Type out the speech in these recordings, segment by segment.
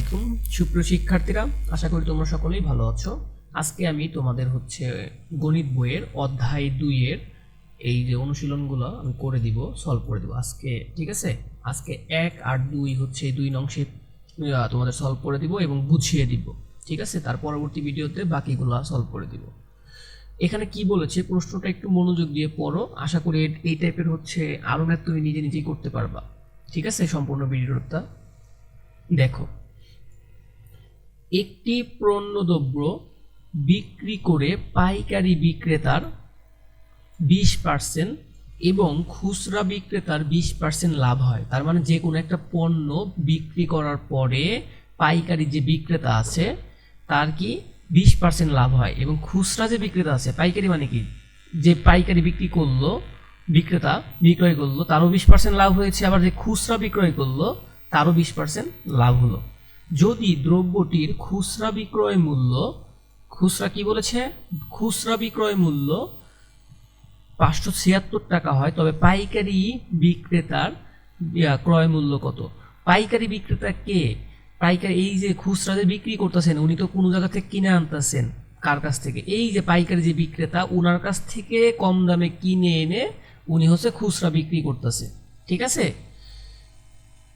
আলাইকুম। সুপ্রিয় শিক্ষার্থীরা, আশা করি তোমরা সকলেই ভালো আছো। আজকে আমি তোমাদের হচ্ছে গণিত বইয়ের অধ্যায় দুইয়ের এই যে অনুশীলনগুলো আমি করে দিব সলভ করে দিব। আজকে, ঠিক আছে? আজকে এক আর দুই হচ্ছে দুই অংশে তোমাদের সলভ করে দিব এবং বুঝিয়ে দিব। ঠিক আছে? তার পরবর্তী ভিডিওতে বাকিগুলো সলভ করে দিব। এখানে কি বলেছে? প্রশ্নটা একটু মনোযোগ দিয়ে পড়ো। আশা করি এই টাইপের হচ্ছে আরও ম্যাথ তুমি নিজে নিজেই করতে পারবা। ঠিক আছে? সম্পূর্ণ ভিডিওটা দেখো। একটি পণ্যদ্রব্য বিক্রি করে পাইকারি বিক্রেতার বিশ পার্সেন্ট এবং খুচরা বিক্রেতার বিশ পার্সেন্ট লাভ হয়। তার মানে যে কোনো একটা পণ্য বিক্রি করার পরে পাইকারি যে বিক্রেতা আছে, তার কি বিশ পার্সেন্ট লাভ হয় এবং খুচরা যে বিক্রেতা আছে, পাইকারি মানে কি? যে পাইকারি বিক্রি করল, বিক্রেতা বিক্রয় করল, তারও বিশ পার্সেন্ট লাভ হয়েছে, আবার যে খুচরা বিক্রয় করল, তারও বিশ পার্সেন্ট লাভ হলো। যদি দ্রব্যটির খুচরা বিক্রয় মূল্য, খুচরা কি বলেছে? খুচরা বিক্রয় মূল্য পাঁচশো ছিয়াত্তর টাকা হয়, তবে পাইকারি বিক্রেতার ক্রয় মূল্য কত? পাইকারি বিক্রেতা কে? পাইকারি, এই যে খুচরা যে বিক্রি করতেছেন, উনি তো কোনো জায়গা থেকে কিনে আনতেছেন, কার কাছ থেকে? এই যে পাইকারি যে বিক্রেতা ওনার কাছ থেকে কম দামে কিনে এনে উনি হচ্ছে খুচরা বিক্রি করতেছে, ঠিক আছে?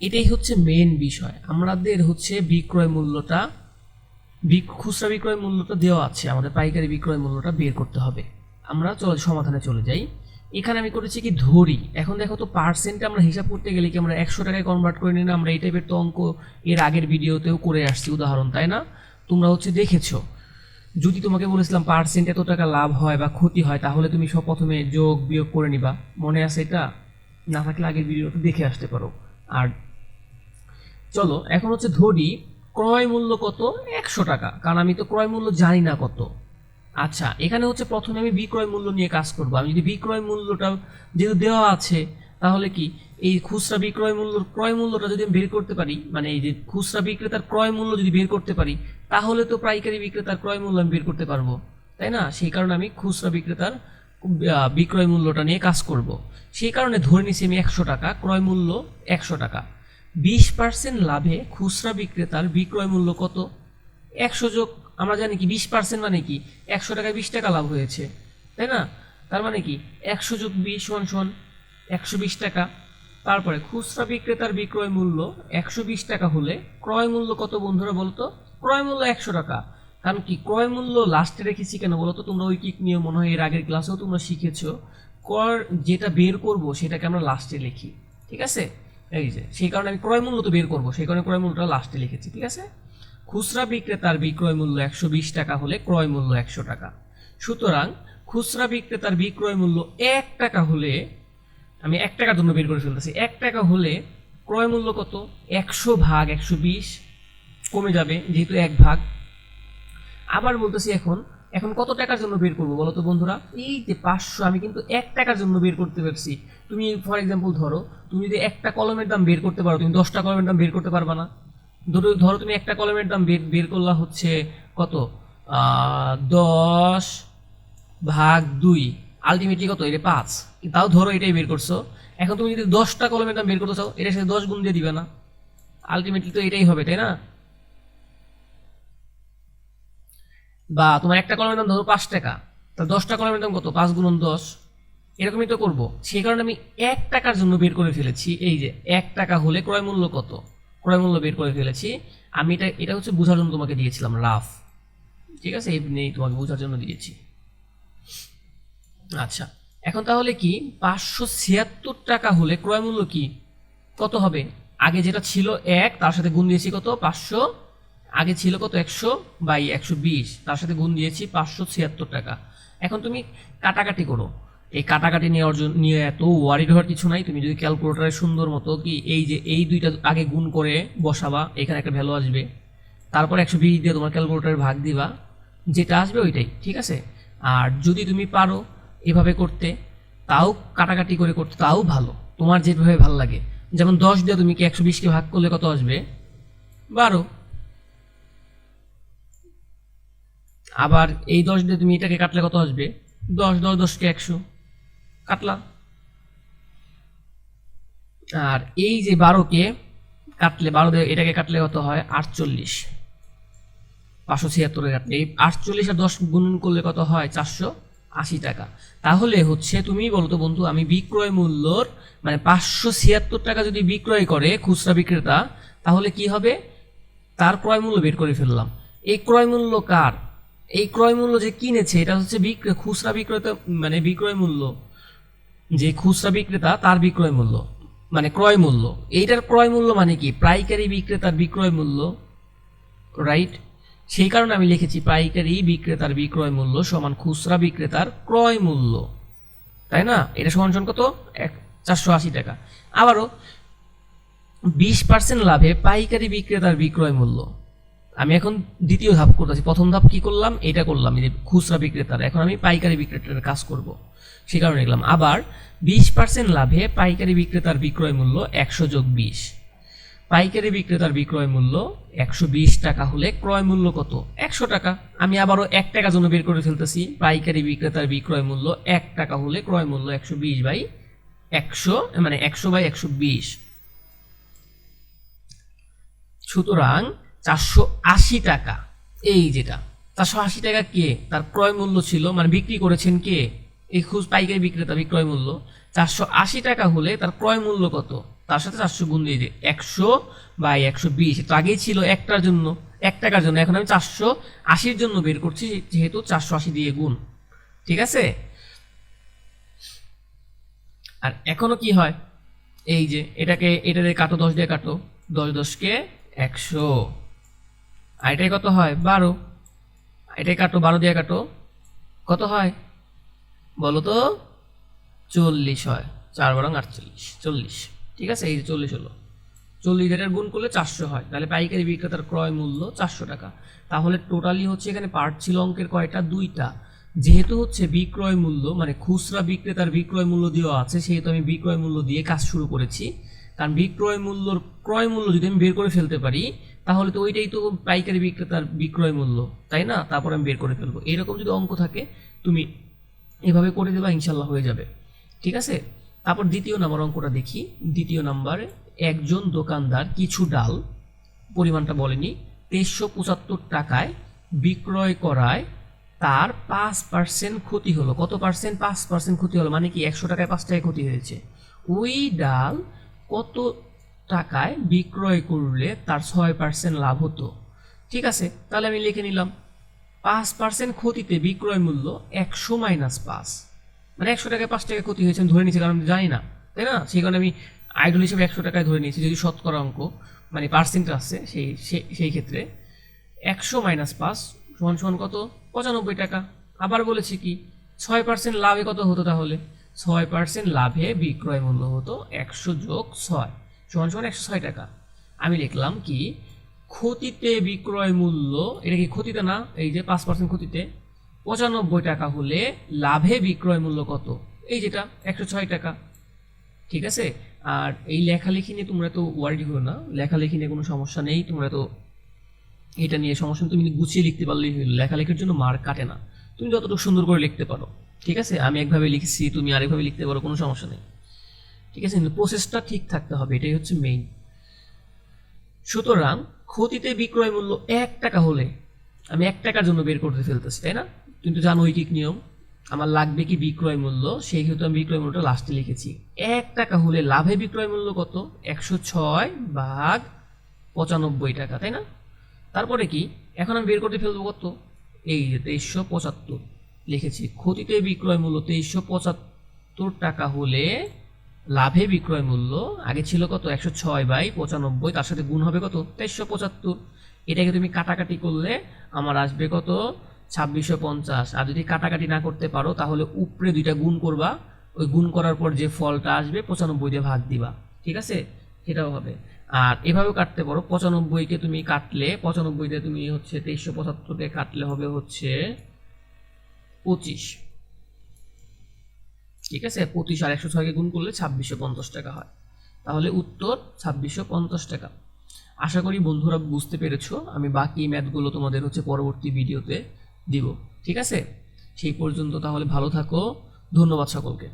এটাই হচ্ছে মেন বিষয়। আমাদের হচ্ছে বিক্রয় মূল্যটা খুচরা বিক্রয় মূল্যটা দেওয়া আছে। আমাদের পাইকারি বিক্রয় মূল্যটা বের করতে হবে। আমরা চলে সমাধানে চলে যাই। এখানে আমি করেছি কি ধরি। এখন দেখো তো পার্সেন্টে আমরা হিসাব করতে গেলে কি আমরা একশো টাকায় কনভার্ট করে নিই না আমরা এই টাইপের তো অঙ্ক এর আগের ভিডিওতেও করে আসছি, উদাহরণ, তাই না? তোমরা হচ্ছে দেখেছ। যদি তোমাকে বলেছিলাম পার্সেন্ট এত টাকা লাভ হয় বা ক্ষতি হয়, তাহলে তুমি সব প্রথমে যোগ বিয়োগ করে নিবা। মনে আছে এটা? না থাকলে আগের ভিডিওটা দেখে আসতে পারো। আর চলো, এখন হচ্ছে ধরি ক্রয় মূল্য কত? একশো টাকা। কারণ আমি তো ক্রয় মূল্য জানি না কত। আচ্ছা এখানে হচ্ছে প্রথমে আমি বিক্রয় মূল্য নিয়ে কাজ করব। আমি যদি বিক্রয় মূল্যটা যেহেতু দেওয়া আছে, তাহলে কি এই খুচরা বিক্রয় মূল্য, ক্রয় মূল্যটা যদি আমি বের করতে পারি মানে এই যে খুচরা বিক্রেতার ক্রয় মূল্য যদি বের করতে পারি, তাহলে তো পাইকারি বিক্রেতার ক্রয় মূল্য আমি বের করতে পারব। তাই না? সেই কারণে আমি খুচরা বিক্রেতার বিক্রয় মূল্যটা নিয়ে কাজ করব। সেই কারণে ধরে নিছি আমি একশো টাকা, ক্রয় মূল্য একশো টাকা। বিশ পার্সেন্ট লাভে খুচরা বিক্রেতার বিক্রয় মূল্য কত? একশো যোগ, আমরা জানি কি, বিশ পার্সেন্ট মানে কি? একশো টাকায় বিশ টাকা লাভ হয়েছে, তাই না? তার মানে কি, একশো যোগ বিশ সমান সমান একশো বিশ টাকা। তারপরে খুচরা বিক্রেতার বিক্রয় মূল্য একশো বিশ টাকা হলে ক্রয় মূল্য কত বন্ধুরা বলতো? ক্রয় মূল্য একশো টাকা। কারণ কি, ক্রয় মূল্য লাস্টে রেখেছি কেন বলতো? তোমরা ওই কিক নিয়ে মনে হয় এর আগের ক্লাসেও তোমরা শিখেছো। কর যেটা বের করব সেটাকে আমরা লাস্টে লিখি, ঠিক আছে? এই যে, সেই কারণে আমি ক্রয় মূল্য তো বের করব, সেই কারণে ক্রয় মূল্যটা লাস্টে লিখেছি, ঠিক আছে? খুচরা বিক্রেতার বিক্রয় মূল্য একশো বিশ টাকা হলে ক্রয় মূল্য একশো টাকা। সুতরাং, খুচরা বিক্রেতার বিক্রয় মূল্য এক টাকা হলে, আমি এক টাকার জন্য বের করে ফেলতেছি, এক টাকা হলে ক্রয় মূল্য কত? একশো ভাগ, একশো বিশ কমে যাবে, যেহেতু এক ভাগ। আবার বলতেছি এখন এখন কত টাকার জন্য বের করব বলো তো বন্ধুরা? এই যে পাঁচশো, আমি কিন্তু এক টাকার জন্য বের করতে পারছি তুমি ফর এক্সাম্পল ধরো, তুমি যদি একটা কলমের দাম বের করতে পারো, তুমি দশটা কলমের দাম বের করতে পারবা না। ধরো ধরো তুমি একটা কলমের দাম বের বের করলা হচ্ছে কত? দশ ভাগ দুই আলটিমেটলি কত? এটা পাঁচ। তাও ধরো এটাই বের করছ। এখন তুমি যদি দশটা কলমের দাম বের করতে চাও, এটার সাথে দশ গুণ দিয়ে দিবে না। আলটিমেটলি তো এটাই হবে, তাই না? বা তোমার একটা কলমের দাম ধরো পাঁচ টাকা, তা দশটা কলমের দাম কত? পাঁচ গুণন দশ। এরকমই তো করব। সেই কারণে আমি এক টাকার জন্য বের করে ফেলেছি, এই যে এক টাকা হলে ক্রয় মূল্য কত? ক্রয় মূল্য বের করে ফেলেছি। আমি এটা এটা হচ্ছে বোঝার জন্য তোমাকে দিয়েছিলাম রাফ। ঠিক আছে? এমনি তোমাকে বোঝার জন্য দিয়েছি। আচ্ছা এখন তাহলে কি পাঁচশো ছিয়াত্তর টাকা হলে ক্রয় মূল্য কি? কত হবে? আগে যেটা ছিল এক, তার সাথে গুণ দিয়েছি কত? পাঁচশো আগে ছিল কত? একশো বাই একশো বিশ। তার সাথে গুণ দিয়েছি পাঁচশো ছিয়াত্তর টাকা। এখন তুমি কাটাকাটি করো। এই কাটাকাটি নেওয়ার জন্য নিয়ে এত ওয়ারিড হওয়ার কিছু নাই। তুমি যদি ক্যালকুলেটারে সুন্দর মতো কি এই যে এই দুইটা আগে গুণ করে বসাবা, এখানে একটা ভ্যালু আসবে। তারপর একশো বিশ দিয়ে তোমার ক্যালকুলেটারে ভাগ দিবা। যেটা আসবে ওইটাই, ঠিক আছে? আর যদি তুমি পারো এভাবে করতে, তাও কাটাকাটি করে করতে, তাও ভালো। তোমার যেভাবে ভালো লাগে। যেমন দশ দিয়ে তুমি কি একশো বিশকে ভাগ করলে কত আসবে? বারো। আবার এই দশ দিয়ে তুমি এটাকে কাটলে কত আসবে? দশ দশ, দশকে একশো। কাটলা আর এই যে বারোকে কাটলে, বারো দিয়ে এটাকে কাটলে কত হয়? আটচল্লিশ। পাঁচশো ছিয়াত্তরে কাটলে। এই আটচল্লিশ আর দশ গুণন করলে কত হয়? চারশো আশি টাকা। তাহলে হচ্ছে তুমি বলো তো বন্ধু, আমি বিক্রয় মূল্যর মানে পাঁচশো ছিয়াত্তর টাকা যদি বিক্রয় করে খুচরা বিক্রেতা, তাহলে কি হবে? তার ক্রয় মূল্য বের করে ফেললাম। এই ক্রয় মূল্য কার? এই ক্রয় মূল্য যে কিনেছে, এটা হচ্ছে বিক্রয় খুচরা বিক্রেতা মানে বিক্রয় মূল্য। যে খুচরা বিক্রেতা, তার বিক্রয় মূল্য মানে ক্রয় মূল্য। এইটার ক্রয় মূল্য মানে কি? পাইকারি বিক্রেতার বিক্রয় মূল্য রাইট সেই কারণে আমি লিখেছি পাইকারি বিক্রেতার বিক্রয় মূল্য সমান খুচরা বিক্রেতার ক্রয় মূল্য। তাই না? এটা সমান সমান কত? এক, চারশো আশি টাকা। আবারও, বিশ পার্সেন্ট লাভে পাইকারি বিক্রেতার বিক্রয় মূল্য। আমি এখন দ্বিতীয় ধাপ করতেছি। প্রথম ধাপ কি করলাম? এটা করলাম যে খুচরা বিক্রেতার। এখন আমি পাইকারি বিক্রেতার কাজ করব। সেই কারণে লিখলাম আবার বিশ পার্সেন্ট লাভে পাইকারি বিক্রেতার বিক্রয় মূল্য একশো যোগ বিশ। পাইকারি বিক্রেতার বিক্রয় মূল্য একশো বিশ টাকা হলে ক্রয় মূল্য কত? একশো টাকা। আমি আবারও এক টাকা জন্য বের করে ফেলতেছি। পাইকারি বিক্রেতার বিক্রয় মূল্য এক টাকা হলে ক্রয় মূল্য একশো বিশ বাই একশো মানে একশো বাই একশো বিশ। সুতরাং চারশো আশি টাকা। এই যেটা চারশো আশি টাকা কে? তার ক্রয় মূল্য ছিল মানে বিক্রি করেছেন কে? এই খুচ পাইকারি বিক্রেতা, বিক্রয় মূল্য। চারশো আশি টাকা হলে তার ক্রয় মূল্য কত? তার সাথে চারশো গুণ দিয়ে একশো বাই একশো বিশ। তো আগেই ছিল একটার জন্য, এক টাকার জন্য। এখন আমি চারশো আশির জন্য বের করছি, যেহেতু চারশো আশি দিয়ে গুণ। ঠিক আছে? আর এখনও কি হয়? এই যে, এটাকে এটা দিয়ে কাটো, দশ দিয়ে কাটো। দশ দশকে একশো। আর এটাই কত হয়? বারো। এটাই কাটো, বারো দিয়ে কাটো, কত হয়? বলো তো চল্লিশ হয়। চার বারং আটচল্লিশ, চল্লিশ। ঠিক আছে? এই চল্লিশ হলো। চল্লিশ এটার গুণ করলে চারশো হয়। তাহলে পাইকারি বিক্রেতার ক্রয় মূল্য চারশো টাকা। তাহলে টোটালি হচ্ছে এখানে পার্ট ছিল অঙ্কের কয়টা? দুইটা। যেহেতু হচ্ছে বিক্রয় মূল্য মানে খুচরা বিক্রেতার বিক্রয় মূল্য দেওয়া আছে, সেহেতু আমি বিক্রয় মূল্য দিয়ে কাজ শুরু করেছি। কারণ বিক্রয় মূল্যর, ক্রয় মূল্য যদি আমি বের করে ফেলতে পারি তাহলে তো ওইটাই তো পাইকারি বিক্রেতার বিক্রয় মূল্য, তাই না? তারপর আমি বের করে ফেলব। এরকম যদি অঙ্ক থাকে, তুমি এভাবে করে দেবা ইনশাল্লাহ হয়ে যাবে। ঠিক আছে? তারপর দ্বিতীয় নম্বর অঙ্কটা দেখি। দ্বিতীয় নাম্বারে, একজন দোকানদার কিছু ডাল, পরিমাণটা বলেনি, তেইশশো পঁচাত্তর টাকায় বিক্রয় করায় তার পাঁচ পার্সেন্ট ক্ষতি হলো। কত পার্সেন্ট পাঁচ পার্সেন্ট ক্ষতি হলো। মানে কি একশো টাকায় পাঁচ টাকায় ক্ষতি হয়েছে। ওই ডাল কত টাকায় বিক্রয় করলে তার ছয় পার্সেন্ট লাভ হতো। ঠিক আছে? তাহলে আমি লিখে নিলাম। পাঁচ পার্সেন্ট ক্ষতিতে বিক্রয় মূল্য একশো মাইনাস পাঁচ। মানে একশো টাকায় পাঁচ টাকা ক্ষতি হয়েছে, আমি ধরে নিয়েছি, কারণ আমি জানি না। তাই না? সেই কারণে আমি আইডল হিসেবে একশো টাকায় ধরে নিয়েছি, যদি শতকরা অঙ্ক মানে পার্সেন্ট আসছে সেই সেই- সেই ক্ষেত্রে একশো মাইনাস পাঁচ সমান সমান কত? পঁচানব্বই টাকা। আবার বলেছি কি? ছয় পার্সেন্ট লাভে কত হতো তাহলে? ছয় পার্সেন্ট লাভে বিক্রয় মূল্য হতো একশো যোগ ছয়। সমান একশো ছয় টাকা। আমি লিখলাম কি, ক্ষতিতে বিক্রয় মূল্য, এটা কি ক্ষতিতে না? এই যে পাঁচ পার্সেন্ট ক্ষতিতে। পঁচানব্বই টাকা হলে লাভে বিক্রয় মূল্য কত? এই যেটা, একশো ছয় টাকা। ঠিক আছে? আর এই লেখালেখি নিয়ে তোমরা তো ওয়ার্ডি হলো না। লেখালেখি নিয়ে কোনো সমস্যা নেই। তোমরা তো এটা নিয়ে সমস্যা তুমি গুছিয়ে লিখতে পারলেই হলো লেখালেখির জন্য মার্ক কাটে না। তুমি যতটুকু সুন্দর করে লিখতে পারো। ঠিক আছে? আমি একভাবে লিখছি, তুমি আরেকভাবে লিখতে পারো, কোনো সমস্যা নেই। ঠিক আছে? প্রসেসটা ঠিক থাকতে হবে, এটাই হচ্ছে মেইন সুতরাং ক্ষতিতে বিক্রয় মূল্য এক টাকা হলে আমি এক টাকার জন্য বের করতে ফেলতেছি, তাই না? কিন্তু জানো ঐকিক নিয়ম। আমার লাগবে কি বিক্রয় মূল্য? সেই ক্ষেত্রে আমি বিক্রয় মূল্যটা লাস্টে লিখেছি। এক টাকা হলে লাভে বিক্রয় মূল্য কত? একশো ছয় ভাগ পঁচানব্বই টাকা, তাই না? তারপরে কি? এখন আমি বের করতে ফেলব কত? এই যে তেইশশো পঁচাত্তর লিখেছি। ক্ষতিতে বিক্রয় মূল্য তেইশশো পঁচাত্তর টাকা হলে লাভে বিক্রয় মূল্য আগে ছিল কত? একশো ছয় বাই পঁচানব্বই, তার সাথে গুণ হবে কত? তেইশশো পঁচাত্তর। এটাকে তুমি কাটাকাটি করলে আমার আসবে কত? ছাব্বিশশো পঞ্চাশ। আর যদি কাটাকাটি না করতে পারো, তাহলে উপরে দুইটা গুণ করবা। ওই গুণ করার পর যে ফলটা আসবে, পঁচানব্বই দিয়ে ভাগ দিবা। ঠিক আছে? সেটাও হবে। আর এভাবেও কাটতে পারো। পঁচানব্বইকে তুমি কাটলে, পঁচানব্বই দিয়ে তুমি হচ্ছে তেইশশো পঁচাত্তর দিয়ে কাটলে হবে হচ্ছে পঁচিশ। ঠিক আছে? পঁচিশ আর একশো ছয়কে গুণ করলে ছাব্বিশশো পঞ্চাশ টাকা হয়। তাহলে উত্তর ছাব্বিশশো পঞ্চাশ টাকা। আশা করি বন্ধুরা বুঝতে পেরেছ, আমি বাকি ম্যাথগুলো তোমাদের হচ্ছে পরবর্তী ভিডিওতে দিব। ঠিক আছে? সেই পর্যন্ত তাহলে ভালো থাকো। ধন্যবাদ সকলকে।